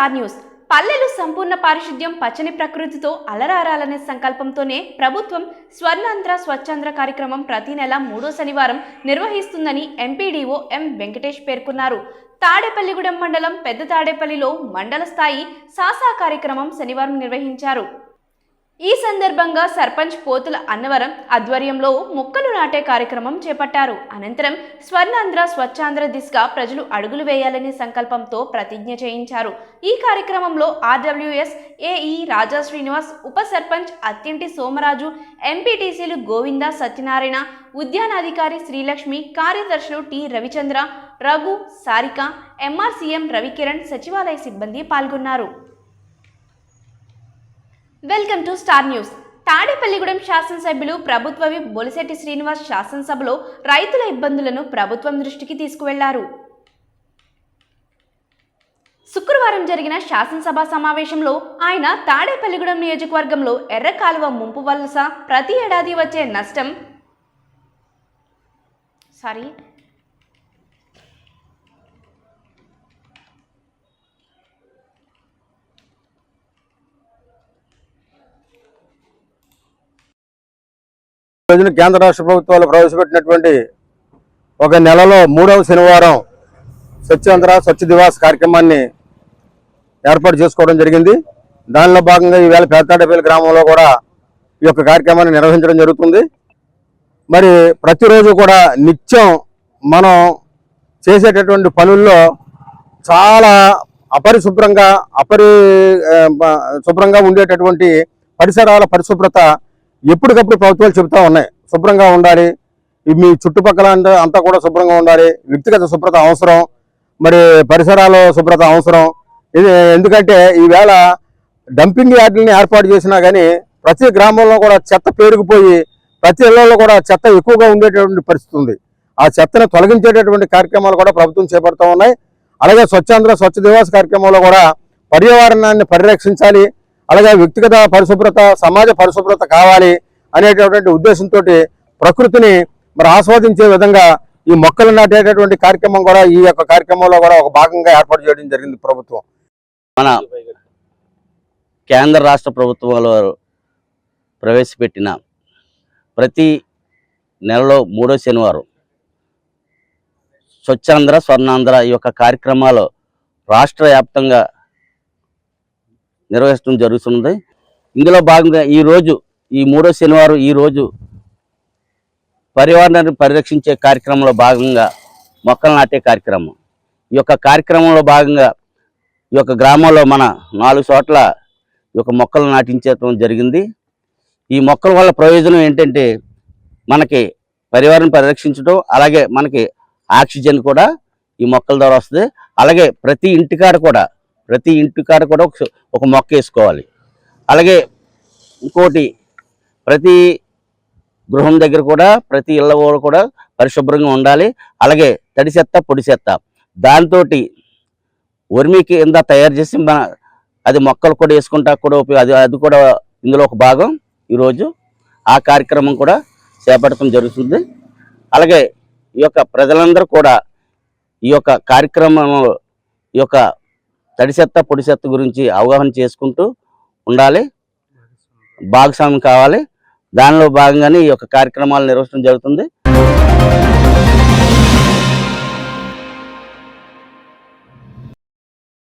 Star news. పల్లెలు సంపూర్ణ పారిశుద్ధ్యం పచ్చని ప్రకృతితో అలరారాలనే సంకల్పంతోనే ప్రభుత్వం స్వర్ణాంధ్ర స్వచ్ఛాంధ్ర కార్యక్రమం ప్రతి నెల మూడో శనివారం నిర్వహిస్తుందని ఎంపీడీఓ ఎం. వెంకటేష్ పేర్కొన్నారు. తాడేపల్లిగూడెం మండలం పెద్ద తాడేపల్లిలో మండల స్థాయి సాసా కార్యక్రమం శనివారం నిర్వహించారు. ఈ సందర్భంగా సర్పంచ్ పోతుల అన్నవరం ఆధ్వర్యంలో మొక్కలు నాటే కార్యక్రమం చేపట్టారు. అనంతరం స్వర్ణాంధ్ర స్వచ్ఛాంధ్ర దిశగా ప్రజలు అడుగులు వేయాలనే సంకల్పంతో ప్రతిజ్ఞ చేయించారు. ఈ కార్యక్రమంలో ఆర్డబ్ల్యూఎస్ ఏఈ రాజా శ్రీనివాస్ ఉప సర్పంచ్ అత్తింటి సోమరాజు ఎంపీటీసీలు గోవింద సత్యనారాయణ ఉద్యానాధికారి శ్రీలక్ష్మి కార్యదర్శులు టి రవిచంద్ర రఘు సారిక ఎంఆర్సీఎం రవికిరణ్ సచివాలయ సిబ్బంది పాల్గొన్నారు. Welcome to star news. Tadepalligudem శాసనసభ్యులు ప్రభుత్వ విప్ బొలిశెట్టి శ్రీనివాస్ శాసనసభలో రైతుల ఇబ్బందులను ప్రభుత్వం దృష్టికి తీసుకువెళ్ళారు. శుక్రవారం జరిగిన శాసనసభ సమావేశంలో ఆయన తాడేపల్లిగూడెం నియోజకవర్గంలో ఎర్రకాలువ ముంపు వలస ప్రతి ఏడాది వచ్చే నష్టం సారీ రోజున కేంద్ర రాష్ట్ర ప్రభుత్వాలు ప్రవేశపెట్టినటువంటి ఒక నెలలో మూడవ శనివారం స్వచ్ఛాంధ్ర స్వచ్ఛ దివాస్ కార్యక్రమాన్ని ఏర్పాటు చేసుకోవడం జరిగింది. దానిలో భాగంగా ఈవేళ పేతాడపల్లి గ్రామంలో కూడా ఈ యొక్క కార్యక్రమాన్ని నిర్వహించడం జరుగుతుంది. మరి ప్రతిరోజు కూడా నిత్యం మనం చేసేటటువంటి పనుల్లో చాలా అపరిశుభ్రంగా అపరి శుభ్రంగా ఉండేటటువంటి పరిసరాల పరిశుభ్రత ఎప్పటికప్పుడు ప్రభుత్వాలు చెబుతా ఉన్నాయి. శుభ్రంగా ఉండాలి. మీ చుట్టుపక్కల అంతా అంతా కూడా శుభ్రంగా ఉండాలి. వ్యక్తిగత శుభ్రత అవసరం. మరి పరిసరాల శుభ్రత అవసరం. ఇది ఎందుకంటే ఈవేళ డంపింగ్ యార్డులని ఏర్పాటు చేసినా కానీ ప్రతి గ్రామంలో కూడా చెత్త పేరుకుపోయి ప్రతి ఇళ్ళలో కూడా చెత్త ఎక్కువగా ఉండేటటువంటి పరిస్థితి ఉంది. ఆ చెత్తను తొలగించేటటువంటి కార్యక్రమాలు కూడా ప్రభుత్వం చేపడుతూ ఉన్నాయి. అలాగే స్వచ్ఛాంధ్ర స్వచ్ఛ దివాస్ కార్యక్రమంలో కూడా పర్యావరణాన్ని పరిరక్షించాలి. అలాగే వ్యక్తిగత పరిశుభ్రత సమాజ పరిశుభ్రత కావాలి అనేటటువంటి ఉద్దేశంతో ప్రకృతిని మరి ఆస్వాదించే విధంగా ఈ మొక్కలు నాటేటటువంటి కార్యక్రమం కూడా ఈ యొక్క కార్యక్రమంలో కూడా ఒక భాగంగా ఏర్పాటు చేయడం జరిగింది ప్రభుత్వం. మన కేంద్ర రాష్ట్ర ప్రభుత్వాల వారు ప్రవేశపెట్టిన ప్రతి నెలలో మూడో శనివారం స్వచ్ఛాంధ్ర స్వర్ణాంధ్ర ఈ యొక్క కార్యక్రమాలు రాష్ట్ర వ్యాప్తంగా నిర్వహించడం జరుగుతుంది ఇందులో భాగంగా ఈరోజు ఈ మూడో శనివారం ఈరోజు పర్యావరణాన్ని పరిరక్షించే కార్యక్రమంలో భాగంగా మొక్కలు నాటే కార్యక్రమం. ఈ యొక్క కార్యక్రమంలో భాగంగా ఈ యొక్క గ్రామంలో మన నాలుగు చోట్ల ఈ యొక్క మొక్కలు నాటించడం జరిగింది. ఈ మొక్కల వల్ల ప్రయోజనం ఏంటంటే మనకి పర్యావరణం పరిరక్షించడం అలాగే మనకి ఆక్సిజన్ కూడా ఈ మొక్కల ద్వారా వస్తుంది. అలాగే ప్రతి ఇంటికాడ కూడా ప్రతి ఇంటికాడ కూడా ఒక మొక్క వేసుకోవాలి. అలాగే ఇంకోటి ప్రతి గృహం దగ్గర కూడా ప్రతి ఇళ్ళ కూడా పరిశుభ్రంగా ఉండాలి. అలాగే తడి చెత్త పొడి చెత్త. దాంతో వర్మీ కింద తయారు చేసి మన అది మొక్కలు కూడా వేసుకుంటా కూడా ఉపయోగ అది అది కూడా ఇందులో ఒక భాగం ఈరోజు ఆ కార్యక్రమం కూడా చేపట్టడం జరుగుతుంది. అలాగే ఈ యొక్క ప్రజలందరూ కూడా ఈ యొక్క కార్యక్రమంలో ఈ యొక్క తడి చెత్త పొడి చెత్త గురించి అవగాహన చేసుకుంటూ ఉండాలి. భాగస్వామ్యం కావాలి. దానిలో భాగంగానే ఈ యొక్క కార్యక్రమాలు నిర్వహించడం జరుగుతుంది.